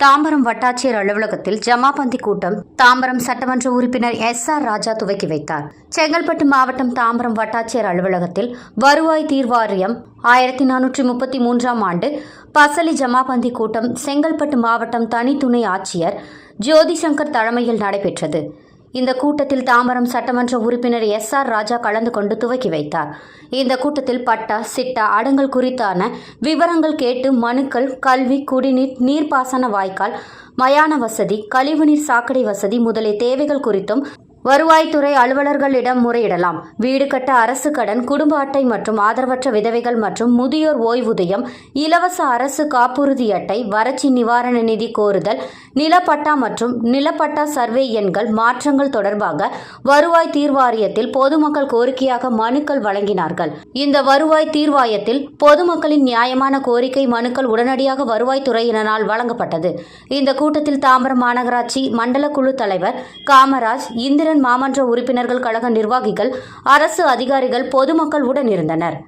தாம்பரம் வட்டாட்சியர் அலுவலகத்தில் ஜமாபந்தி கூட்டம் தாம்பரம் சட்டமன்ற உறுப்பினர் எஸ் ஆர் ராஜா துவக்கி வைத்தார். செங்கல்பட்டு மாவட்டம் தாம்பரம் வட்டாட்சியர் அலுவலகத்தில் வருவாய் தீர்வாரியம் ஆயிரத்தி நானூற்றி முப்பத்தி மூன்றாம் ஆண்டு பசலி ஜமாபந்தி கூட்டம் செங்கல்பட்டு மாவட்டம் தனி துணை ஆட்சியர் ஜோதி சங்கர் தலைமையில் நடைபெற்றது. இந்த கூட்டத்தில் தாம்பரம் சட்டமன்ற உறுப்பினர் எஸ் ஆர் ராஜா கலந்து கொண்டு துவக்கி வைத்தார். இந்த கூட்டத்தில் பட்டா சிட்டா அடங்கல் குறித்தான விவரங்கள் கேட்டு மனுக்கள் கல்வி குடிநீர் நீர்ப்பாசன வாய்க்கால் மயான வசதி கழிவுநீர் சாக்கடை வசதி முதலிய தேவைகள் குறித்தும் வருவாய்த்துறை அலுவலர்களிடம் முறையிடலாம். வீடு கட்ட அரசு கடன் குடும்ப அட்டை மற்றும் ஆதரவற்ற விதவைகள் மற்றும் முதியோர் ஓய்வூதியம் இலவச அரசு காப்புறுதி அட்டை வறட்சி நிவாரண நிதி கோருதல் நிலப்பட்டா மற்றும் நிலப்பட்டா சர்வே எண்கள் மாற்றங்கள் தொடர்பாக வருவாய் தீர்வாரியத்தில் பொதுமக்கள் கோரிக்கையாக மனுக்கள் வழங்கினார்கள். இந்த வருவாய் தீர்வாயத்தில் பொதுமக்களின் நியாயமான கோரிக்கை மனுக்கள் உடனடியாக வருவாய்த்துறையினரால் வழங்கப்பட்டது. இந்த கூட்டத்தில் தாம்பரம் மாநகராட்சி மண்டல குழு தலைவர் காமராஜ் இந்திரன் மாமன்ற உறுப்பினர்கள் கழக நிர்வாகிகள் அரசு அதிகாரிகள் பொதுமக்கள் உடன் இருந்தனர்.